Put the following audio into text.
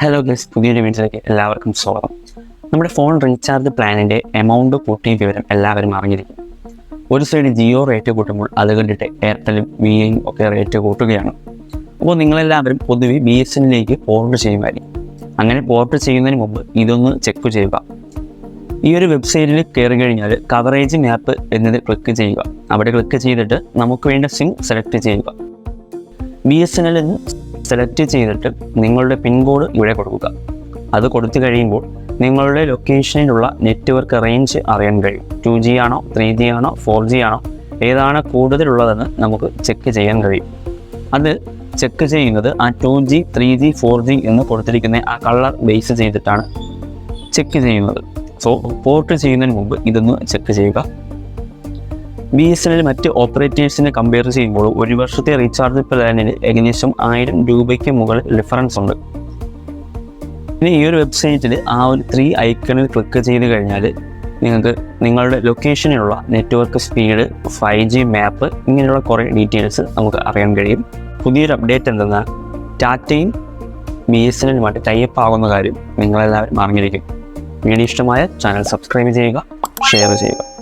Hello guess പുതിയൊരു വീഡിയോയിലേക്ക് എല്ലാവർക്കും സ്വാഗതം. നമ്മുടെ ഫോൺ റീചാർജ് പ്ലാനിന്റെ എമൗണ്ട് കൂട്ടിയ വിവരം എല്ലാവരും അറിഞ്ഞിരിക്കും. ഒരു സൈഡ് ജിയോ റേറ്റ് കൂട്ടുമ്പോൾ അത് കണ്ടിട്ട് എയർടെലും വി ഐയും ഒക്കെ റേറ്റ് കൂട്ടുകയാണ്. അപ്പോൾ നിങ്ങളെല്ലാവരും പൊതുവെ ബി എസ് എന്നിലേക്ക് പോർട്ട് ചെയ്യുമായിരിക്കും. അങ്ങനെ പോർട്ട് ചെയ്യുന്നതിന് മുമ്പ് ഇതൊന്ന് ചെക്ക് ചെയ്യുക. ഈ ഒരു വെബ്സൈറ്റിൽ കയറി കഴിഞ്ഞാൽ കവറേജ് മാപ്പ് എന്നത് ക്ലിക്ക് ചെയ്യുക. അവിടെ ക്ലിക്ക് ചെയ്തിട്ട് നമുക്ക് വേണ്ട സിം സെലക്ട് ചെയ്യുക. B S N L select ചെയ്തിട്ട് നിങ്ങളുടെ പിൻകോഡ് ഇവിടെ കൊടുക്കുക. അത് കൊടുത്തു കഴിയുമ്പോൾ നിങ്ങളുടെ ലൊക്കേഷനിലുള്ള നെറ്റ്വർക്ക് റേഞ്ച് അറിയാൻ കഴിയും. ടു ജി ആണോ ത്രീ ജി ആണോ ഫോർ ജി ആണോ ഏതാണ് കൂടുതലുള്ളതെന്ന് നമുക്ക് ചെക്ക് ചെയ്യാൻ കഴിയും. അത് ചെക്ക് ചെയ്യുന്നത് ആ two G three G four G എന്ന് കൊടുത്തിരിക്കുന്ന ആ കളർ ബേസ് ചെയ്തിട്ടാണ് ചെക്ക് ചെയ്യുന്നത്. സോ പോർട്ട് ചെയ്യുന്നതിന് മുമ്പ് ഇതൊന്ന് ചെക്ക് ചെയ്യുക. ബി എസ് എൻ എൽ മറ്റ് ഓപ്പറേറ്റേഴ്സിനെ കമ്പയർ ചെയ്യുമ്പോൾ ഒരു വർഷത്തെ റീചാർജ് പ്ലാനിന് ഏകദേശം ആയിരം രൂപയ്ക്ക് മുകളിൽ ഡിഫറൻസ് ഉണ്ട്. ഇനി ഈ ഒരു വെബ്സൈറ്റിൽ ആ ഒരു ത്രീ ഐക്കണിൽ ക്ലിക്ക് ചെയ്ത് കഴിഞ്ഞാൽ നിങ്ങൾക്ക് നിങ്ങളുടെ ലൊക്കേഷനിലുള്ള network speed five G map ഇങ്ങനെയുള്ള കുറേ ഡീറ്റെയിൽസ് നമുക്ക് അറിയാൻ കഴിയും. പുതിയൊരു അപ്ഡേറ്റ് എന്തെന്നാൽ ടാറ്റയും ബി എസ് എൻ എല്ലുമായിട്ട് ടൈപ്പ് ആകുന്ന കാര്യം നിങ്ങളെല്ലാവരും അറിഞ്ഞിരിക്കും. വീഡിയോ ഇഷ്ടമായ ചാനൽ സബ്സ്ക്രൈബ് ചെയ്യുക ഷെയർ ചെയ്യുക.